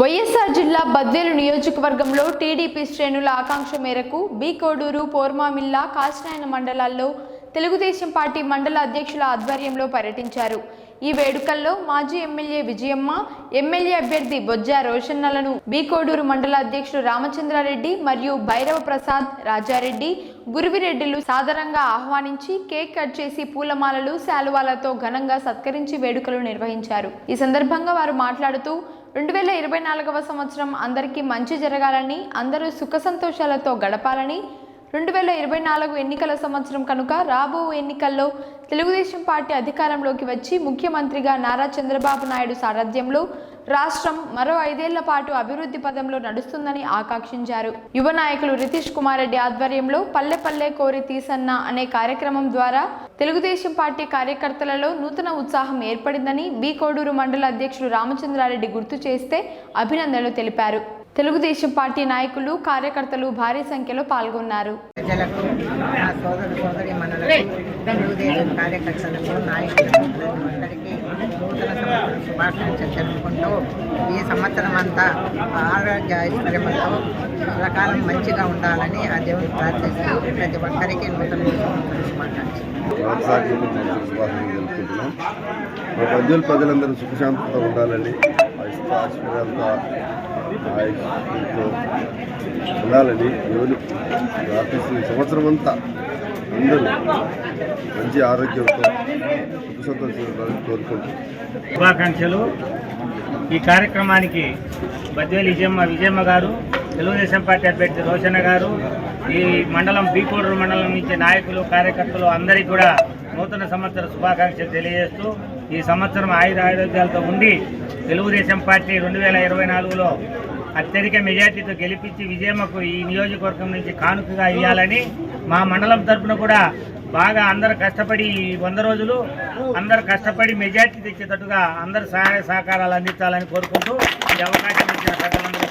వైఎస్ఆర్ జిల్లా బద్వేలు నియోజకవర్గంలో టీడీపీ శ్రేణుల ఆకాంక్ష మేరకు బి కోడూరు పోర్మామిల్లా కాచినాయన మండలాల్లో తెలుగుదేశం పార్టీ మండల అధ్యక్షుల ఆధ్వర్యంలో పర్యటించారు. ఈ వేడుకల్లో మాజీ ఎమ్మెల్యే విజయమ్మ ఎమ్మెల్యే అభ్యర్థి బొజ్జా రోషన్నలను బీకోడూరు మండల అధ్యక్షుడు రామచంద్రారెడ్డి మరియు భైరవ ప్రసాద్ రాజారెడ్డి గురువిరెడ్డిలు సాదరంగా ఆహ్వానించి కేక్ కట్ చేసి పూలమాలలు శాలువాలతో ఘనంగా సత్కరించి వేడుకలు నిర్వహించారు. ఈ సందర్భంగా వారు మాట్లాడుతూ రెండు వేల ఇరవై నాలుగవ సంవత్సరం అందరికీ మంచి జరగాలని అందరూ సుఖ సంతోషాలతో గడపాలని రెండు వేల ఇరవై నాలుగు ఎన్నికల సంవత్సరం కనుక రాబో ఎన్నికల్లో తెలుగుదేశం పార్టీ అధికారంలోకి వచ్చి ముఖ్యమంత్రిగా నారా చంద్రబాబు నాయుడు సారథ్యంలో రాష్ట్రం మరో ఐదేళ్ళ పాటు అభివృద్ధి పదంలో నడుస్తుందని ఆకాంక్షించారు. యువ నాయకులు రితీష్ కుమార్ రెడ్డి ఆధ్వర్యంలో పల్లె పల్లె కోరి తీసన్న అనే కార్యక్రమం ద్వారా తెలుగుదేశం పార్టీ కార్యకర్తలలో నూతన ఉత్సాహం ఏర్పడిందని బి కోడూరు మండల అధ్యక్షుడు రామచంద్రారెడ్డి గుర్తు చేస్తే అభినందనలు తెలిపారు. తెలుగుదేశం పార్టీ నాయకులు కార్యకర్తలు భారీ సంఖ్యలో పాల్గొన్నారు. ప్రజలకు నా సోదరు సోదరి మనలకు తెలుగుదేశం కార్యకర్తలకు నాయకులకు ప్రతి ఒక్కరికి నూతన సంవత్సరం శుభాకాంక్షలు జరుపుకుంటూ ఈ సంవత్సరం అంతా ఆరోగ్య ఐశ్వర్యంతో రకాలం మంచిగా ఉండాలని ఆ దేవుని ప్రార్థిస్తూ ప్రతి ఒక్కరికి నూతన సంవత్సరం శుభాకాంక్షలు. ప్రజలందరూ సుఖశాంతితో ఉండాలని ఇష్ట ఆశీర్వాదాలతో ఉండాలని దేవుని ప్రార్థిస్తున్న సంవత్సరం అంతా అందరూ మంచి ఆరోగ్యంతో సుఖ సంతోషాలను కోరుకుంటున్నాం శుభాకాంక్షలు. ఈ కార్యక్రమానికి బద్వేలి విజయమ్మ విజయమ్మ గారు తెలుగుదేశం పార్టీ అభ్యర్థి రోషణ గారు ఈ మండలం బీకోడూరు మండలం నుంచి నాయకులు కార్యకర్తలు అందరికీ కూడా నూతన సంవత్సర శుభాకాంక్షలు తెలియజేస్తూ ఈ సంవత్సరం ఆయుధ ఆరోగ్యాలతో ఉండి తెలుగుదేశం పార్టీ రెండు వేల ఇరవై నాలుగులో అత్యధిక మెజార్టీతో గెలిపించి విజయమ్మకు ఈ నియోజకవర్గం నుంచి కానుకగా ఇవ్వాలని మా మండలం తరపున కూడా బాగా అందరు కష్టపడి వంద రోజులు అందరు కష్టపడి మెజార్టీ తెచ్చేటట్టుగా అందరు సహాయ సహకారాలు అందించాలని కోరుకుంటూ ఈ అవకాశం ఇచ్చిన పెద్దలందరూ